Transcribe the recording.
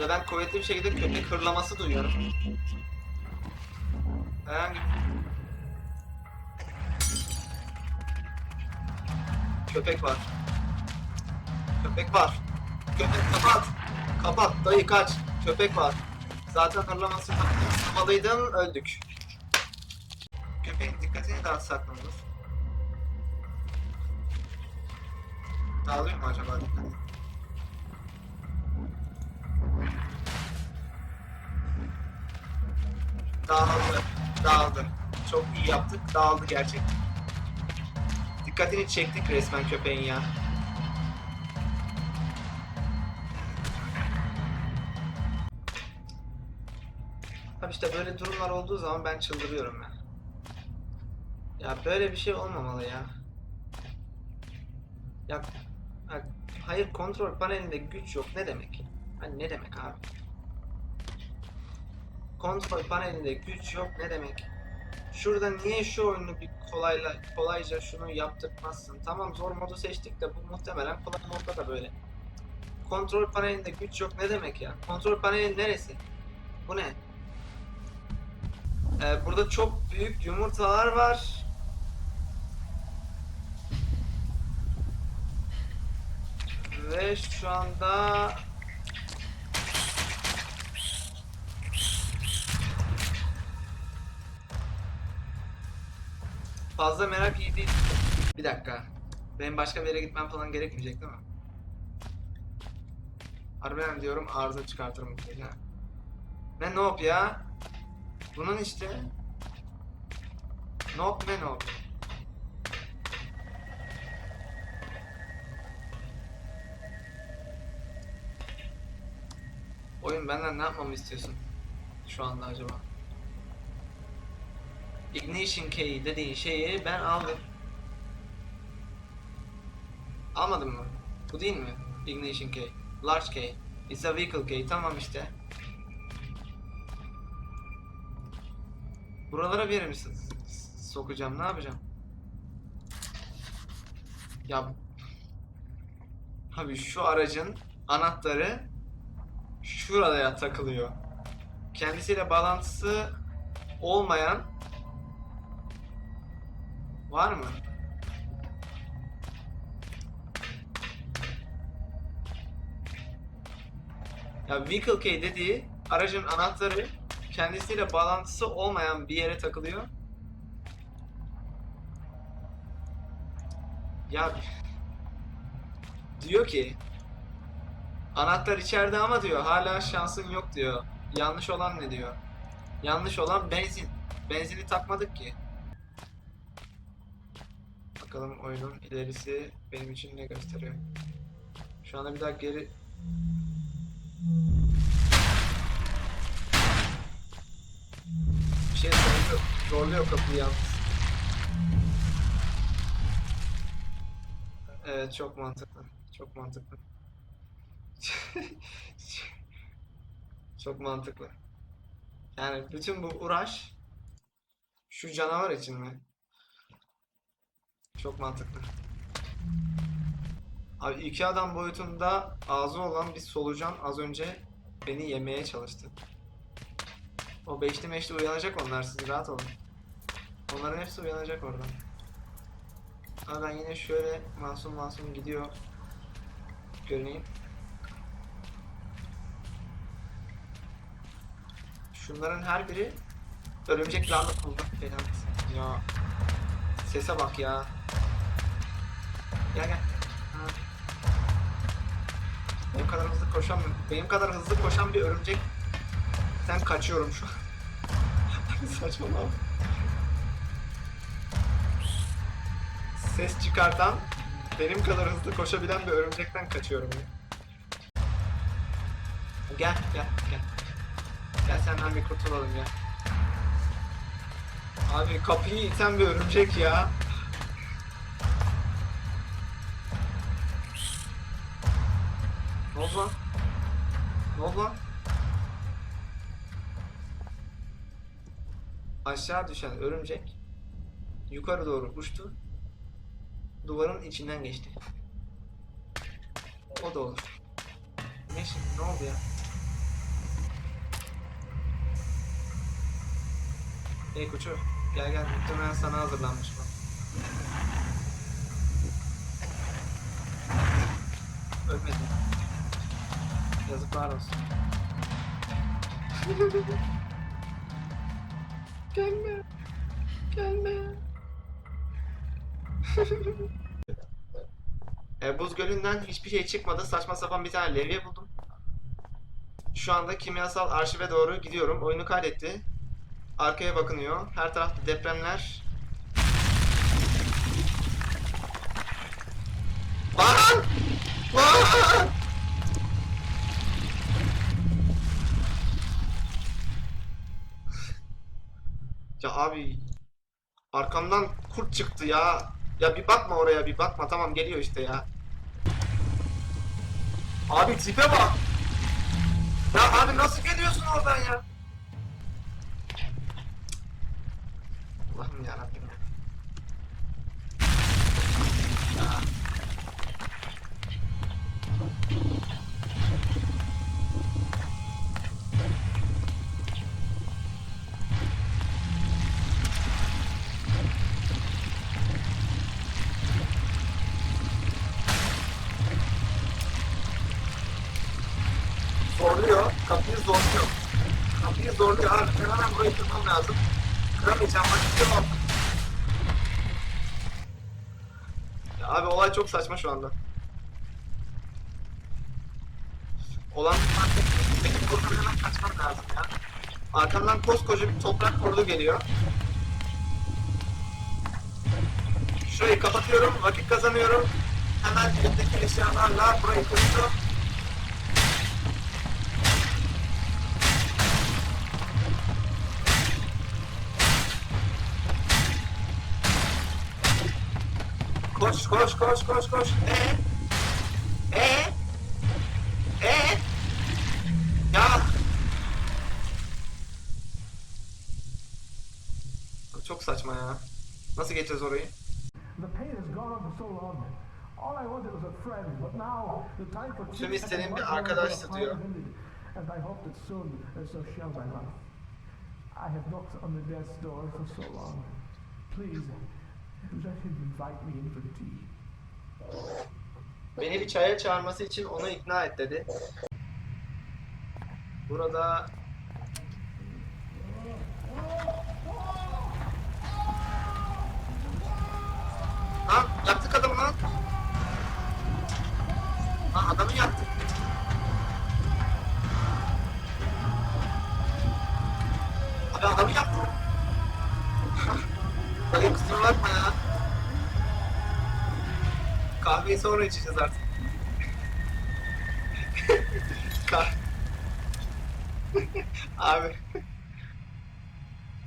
Ve ben kuvvetli bir şekilde köpek hırlaması duyuyorum. Herhangi Köpek var. Köpek var. Köpek kapat. Kapat. Dayı kaç. Köpek var. Zaten hırlaması havalıydım. Öldük. Köpeğin dikkatini dağıtsak ne olur? Dağılıyor mu acaba dikkati? Dağıldı. Dağıldı. Çok iyi yaptık. Dağıldı gerçekten. Dikkatini çektik resmen köpeğin ya. Abi işte böyle durumlar olduğu zaman ben çıldırıyorum ben. Ya böyle bir şey olmamalı ya. Ya, hayır kontrol panelinde güç yok ne demek? Hani ne demek abi? Kontrol panelinde güç yok ne demek? Şurada niye şu oyunu bir kolayla kolayca şunu yaptırmazsın? Tamam zor modu seçtik de bu muhtemelen kolay modda da böyle. Kontrol panelinde güç yok ne demek ya? Kontrol paneli neresi? Bu ne? Ee, burada çok büyük yumurtalar var. Ve şu anda fazla merak iyi değil. Bir dakika. Benim başka bir yere gitmem falan gerekmeyecek değil mi? Harbiden diyorum arıza çıkartırım bu gece. Ne nope ya? Bunun işte. Nope ne nope? Oyun benden ne yapmamı istiyorsun? Şu anda acaba? Ignition key dediğin şeyi ben aldım. Almadın mı? Bu değil mi? Ignition key. Large key. It's a vehicle key. Tamam işte. Buralara bir yere mi sokacağım? Ne yapacağım? Ya Abi şu aracın anahtarı şuraya takılıyor. Kendisiyle bağlantısı olmayan var mı? Ya vehicle key dediği aracın anahtarı kendisiyle bağlantısı olmayan bir yere takılıyor. Ya diyor ki anahtar içeride ama diyor hala şansın yok diyor. Yanlış olan ne diyor? Yanlış olan benzin. Benzini takmadık ki. Bakalım oyunun ilerisi benim için ne gösteriyor. Şu anda bir daha geri bir şey zorluyor, zorluyor kapıyı yalnız. Evet çok mantıklı. Çok mantıklı. çok mantıklı. Yani bütün bu uğraş şu canavar için mi? Çok mantıklı. Abi iki adam boyutunda ağzı olan bir solucan az önce beni yemeye çalıştı. O beşli meşli uyanacak onlar siz rahat olun. Onların hepsi uyanacak oradan. Ama ben yine şöyle masum masum gidiyor görüneyim. Şunların her biri örümcek kulda falan. Ya sese bak ya. Gel gel. Benim kadar hızlı koşan benim kadar hızlı koşan bir örümcek sen kaçıyorum şu an. Saçmalama. Ses çıkartan benim kadar hızlı koşabilen bir örümcekten kaçıyorum. Gel gel gel. Gel senden bir kurtulalım ya. Abi kapıyı iten bir örümcek ya. Ne oldu lan? Ne oldu lan? Aşağı düşen örümcek yukarı doğru uçtu. Duvarın içinden geçti. O da olur. Ne şimdi ne oldu ya? Hey koçu gel gel muhtemelen sana hazırlanmış bak. Ölmedi. Yazıklar olsun. gelme. Gelme. e, buz gölünden hiçbir şey çıkmadı. Saçma sapan bir tane levye buldum. Şu anda kimyasal arşive doğru gidiyorum. Oyunu kaydetti. Arkaya bakınıyor. Her tarafta depremler. Lan! Lan! Ya abi arkamdan kurt çıktı ya. Ya bir bakma oraya bir bakma tamam geliyor işte ya. Abi tipe bak. Ya abi nasıl geliyorsun oradan ya? Allah'ım yarabbim. Ya. Zorluyor. Kapıyı zorluyor. Kapıyı zorluyor abi. Hemen burayı kırmam lazım. Kıramayacağım. Vakit yok. Ya abi olay çok saçma şu anda. Olan Peki buradan hemen kaçmam lazım ya. Arkamdan koskoca bir toprak kordu geliyor. Şurayı kapatıyorum, vakit kazanıyorum. Hemen elimdeki eşyalarla burayı kırıyorum. Koş koş koş koş. Ee? Ee? Ee? Ya. Çok saçma ya. Nasıl geçeceğiz orayı? The pain has gone on for so long. All I wanted was a friend, but now the time for Tüm istediğim bir arkadaştı diyor. And I hope that soon so shall my life. I have knocked on the death's door for so long. Please, let him invite me in for tea. Beni bir çaya çağırması için onu ikna et dedi. Burada Kahveyi sonra içeceğiz artık. Abi